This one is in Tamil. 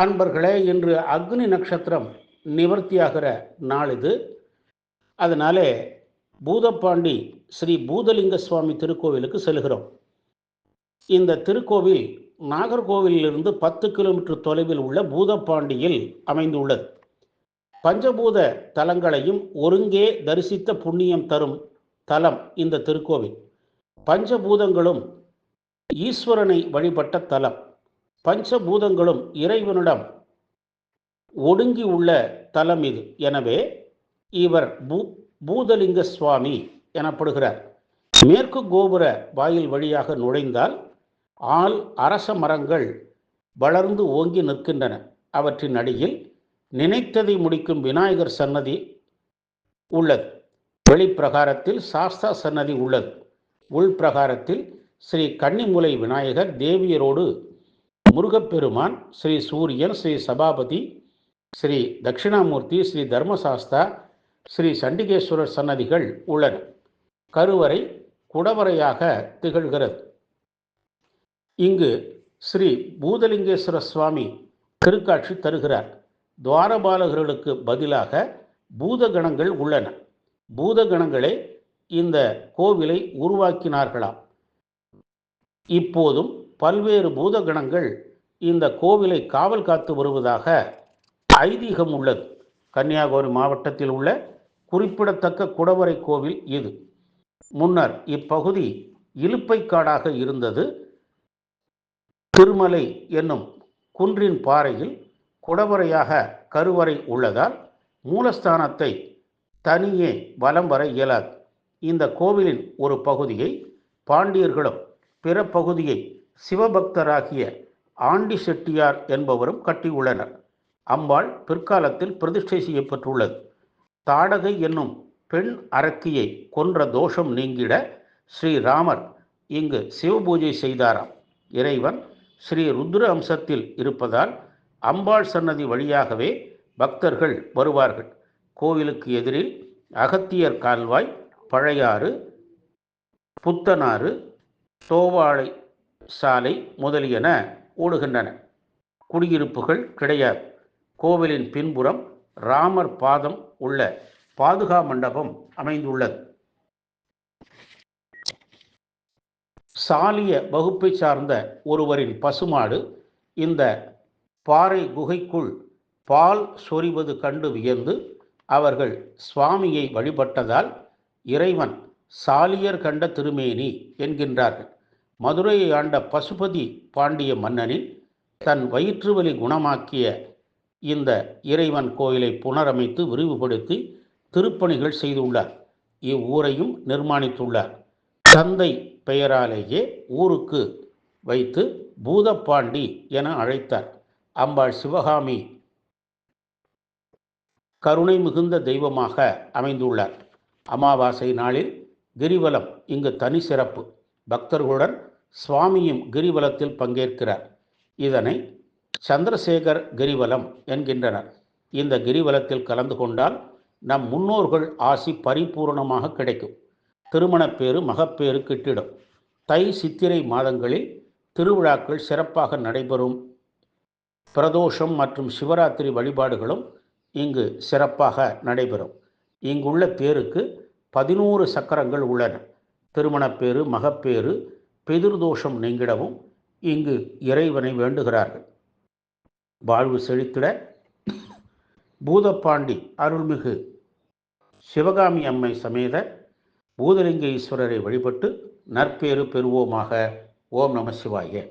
அன்பர்களே இன்று அக்னி நட்சத்திரம் நிவர்த்தியாகிற நாள் இது. அதனாலே பூதப்பாண்டி ஸ்ரீ பூதலிங்க சுவாமி திருக்கோவிலுக்கு செல்கிறோம். இந்த திருக்கோவில் நாகர்கோவிலிருந்து பத்து கிலோமீட்டர் தொலைவில் உள்ள பூதப்பாண்டியில் அமைந்துள்ளது. பஞ்சபூத தலங்களையும் ஒருங்கே தரிசித்த புண்ணியம் தரும் தலம் இந்த திருக்கோவில். பஞ்சபூதங்களும் ஈஸ்வரனை வழிபட்ட தலம். பஞ்சபூதங்களும் இறைவனிடம் ஒடுங்கி உள்ள தலம் இது. எனவே இவர் பூ பூதலிங்க சுவாமி எனப்படுகிறார். மேற்கு கோபுர வாயில் வழியாக நுழைந்தால் ஆள் அரச மரங்கள் வளர்ந்து ஓங்கி நிற்கின்றன. அவற்றின் அடியில் நினைத்ததை முடிக்கும் விநாயகர் சன்னதி உள்ளது. வெளிப்பிரகாரத்தில் சாஸ்தா சன்னதி உள்ளது. உள்பிரகாரத்தில் ஸ்ரீ கன்னிமுலை விநாயகர் தேவியரோடு முருகப்பெருமான் ஸ்ரீ சூரியன் ஸ்ரீ சபாபதி ஸ்ரீ தட்சிணாமூர்த்தி ஸ்ரீ தர்மசாஸ்தா ஸ்ரீ சண்டிகேஸ்வரர் சன்னதிகள் உள்ளன. கருவறை குடவரையாக திகழ்கிறது. இங்கு ஸ்ரீ பூதலிங்கேஸ்வர சுவாமி திருக்காட்சி தருகிறார். துவாரபாலகர்களுக்கு பதிலாக பூதகணங்கள் உள்ளன. பூதகணங்களே இந்த கோவிலை உருவாக்கினார்களாம். இப்போதும் பல்வேறு பூதகணங்கள் இந்த கோவிலை காவல் காத்து வருவதாக ஐதீகம் உள்ளது. கன்னியாகுமரி மாவட்டத்தில் உள்ள குறிப்பிடத்தக்க குடவரை கோவில் இது. முன்னர் இப்பகுதி இலுப்பைக்காடாக இருந்தது. திருமலை என்னும் குன்றின் பாறையில் குடவரையாக கருவறை உள்ளதால் மூலஸ்தானத்தை தனியே வலம் வர இயலாது. இந்த கோவிலின் ஒரு பகுதியை பாண்டியர்களும் பிற பகுதியை சிவபக்தராகிய ஆண்டி செட்டியார் என்பவரும் கட்டியுள்ளனர் அம்பாள் பிற்காலத்தில் பிரதிஷ்டை செய்யப்பட்டுள்ளது தாடகை என்னும் பெண் அரக்கியை கொன்ற தோஷம் நீங்கிட ஸ்ரீராமர் இங்கு சிவபூஜை செய்தாராம். இறைவன் ஸ்ரீ ருத்ர அம்சத்தில் இருப்பதால் அம்பாள் சன்னதி வழியாகவே பக்தர்கள் வருவார்கள். கோவிலுக்கு எதிரில் அகத்தியர் கால்வாய் பழையாறு புத்தனாறு தோவாளை சாலை முதலியன ஓடுகின்றன. குடியிருப்புகள் கிடையாது. கோவிலின் பின்புறம் ராமர் பாதம் உள்ள பாதுகா மண்டபம் அமைந்துள்ளது. சாலிய வகுப்பை சார்ந்த ஒருவரின் பசுமாடு இந்த பாறை குகைக்குள் பால் சொரிவது கண்டு வியந்து அவர்கள் சுவாமியை வழிபட்டதால் இறைவன் சாலியர் கண்ட திருமேனி என்கின்றார்கள். மதுரையை ஆண்ட பசுபதி பாண்டிய மன்னனின் தன் வயிற்று வலி குணமாக்கிய இந்த இறைவன் கோயிலை புனரமைத்து விரிவுபடுத்தி திருப்பணிகள் செய்துள்ளார். இவ்வூரையும் நிர்மாணித்துள்ளார். தந்தை பெயராலேயே ஊருக்கு வைத்து பூதப்பாண்டி என அழைத்தார். அம்பாள் சிவகாமி கருணை மிகுந்த தெய்வமாக அமைந்துள்ளார். அமாவாசை நாளில் கிரிவலம் இங்கு தனி சிறப்பு பக்தர்களுடன் சுவாமியும் கிரிவலத்தில் பங்கேற்கிறார். இதனை சந்திரசேகர் கிரிவலம் என்கின்றனர். இந்த கிரிவலத்தில் கலந்து கொண்டால் நம் முன்னோர்கள் ஆசி பரிபூர்ணமாக கிடைக்கும். திருமணப்பேறு மகப்பேறு கிட்டிடும். தை சித்திரை மாதங்களில் திருவிழாக்கள் சிறப்பாக நடைபெறும். பிரதோஷம் மற்றும் சிவராத்திரி வழிபாடுகளும் இங்கு சிறப்பாக நடைபெறும். இங்குள்ள பேருக்கு பதினோரு சக்கரங்கள் உள்ளன. திருமணப்பேறு மகப்பேறு பிதிர்தோஷம் நீங்கிடவும் இங்கு இறைவனை வேண்டுகிறார்கள். வாழ்வு செழித்திட பூதப்பாண்டி அருள்மிகு சிவகாமி அம்மை சமேத பூதலிங்க ஈஸ்வரரை வழிபட்டு நற்பேறு பெறுவோமாக. ஓம் நம சிவாய.